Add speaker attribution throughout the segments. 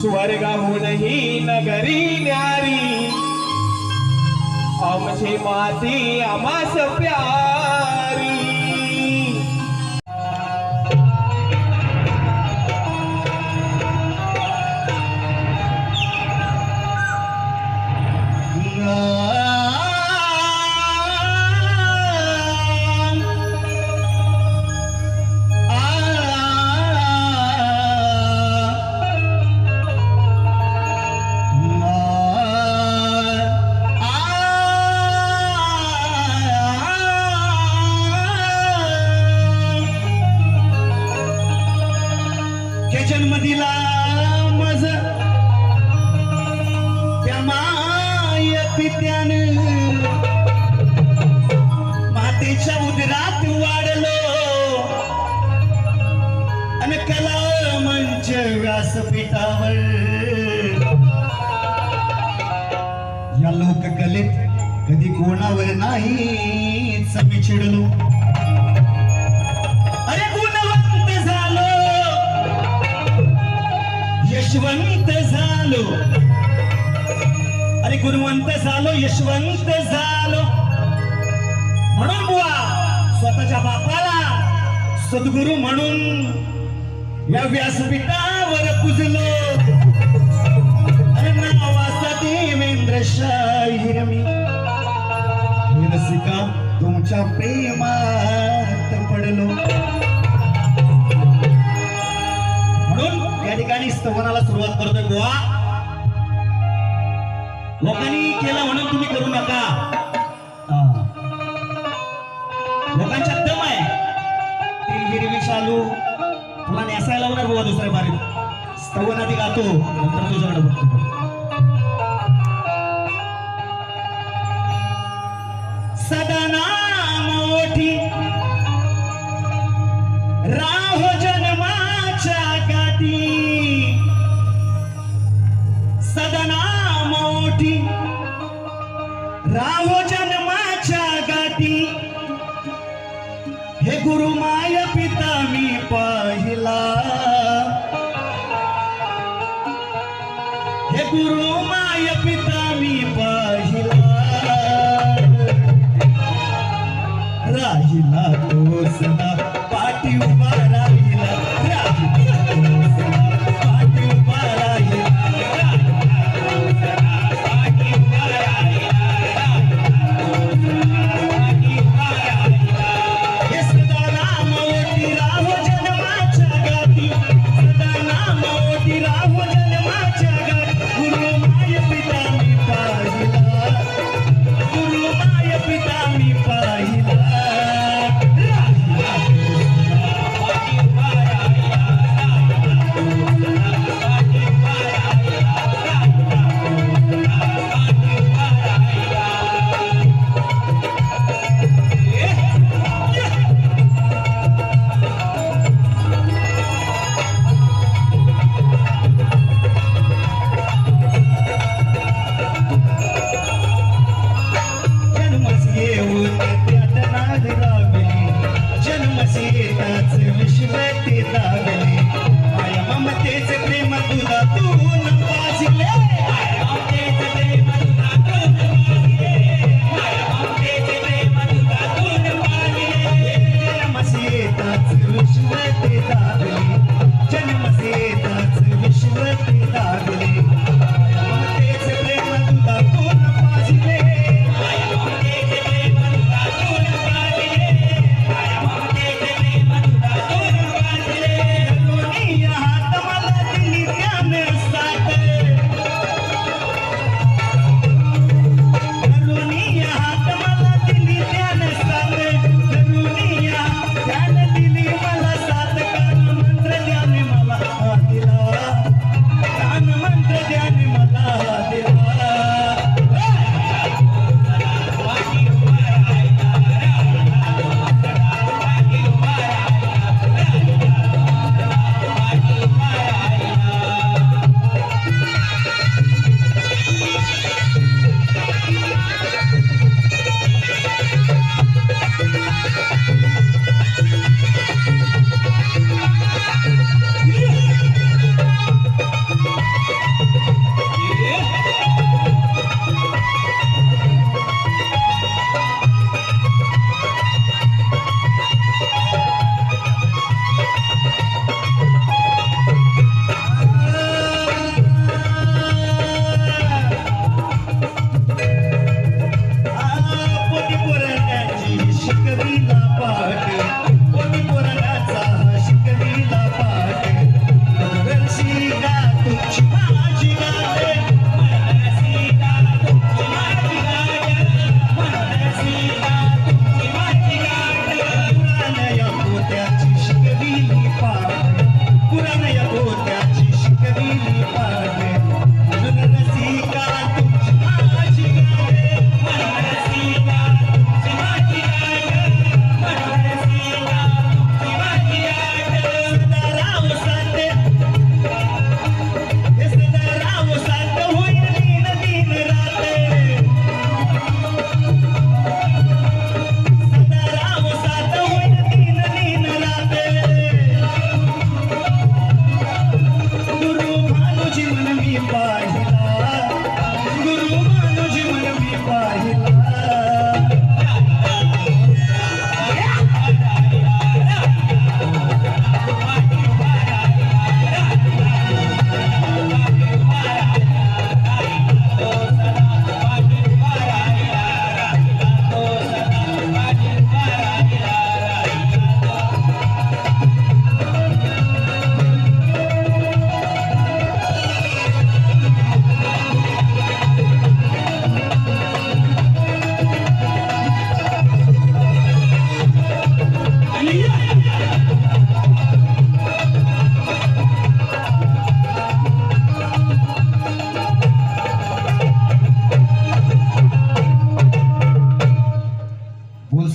Speaker 1: स्वर्ग स्वर्गहुन ही नगरी न्यारी। अमझे माती अमास प्यारी।
Speaker 2: व्यासपीठावर या लोककलेत कधी कोणावर नाही मी चिडलो. अरे गुणवंत झालो. यशवंत झालो. अरे गुणवंत झालो यशवंत झालो. म्हणून बुवा स्वतःच्या बापाला सद्गुरू म्हणून या वर पुजलो. अरे नावाचा देवेंद्र शाहीर मी रसिका तुमच्या प्रेमात पडलो. म्हणून या ठिकाणी स्तवनाला सुरुवात करतोय गोवा लोकांनी केलं म्हणून तुम्ही करू नका. लोकांच्या दम आहे. हिरवी शालू. तुला नेसायला होणार गोवा दुसऱ्या बारीत स्तवन आधी गातो. नंतर तुझ्याकडे बघतो. गुरु माय पिता मी पाहिला. राहिला तो सदा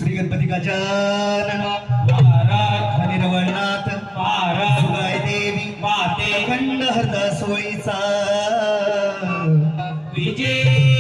Speaker 2: श्री गणपती गजान महाराज हरी रवळनाथ महाराज. सुगाय देवी माते खंड सोयीचा
Speaker 1: विजय.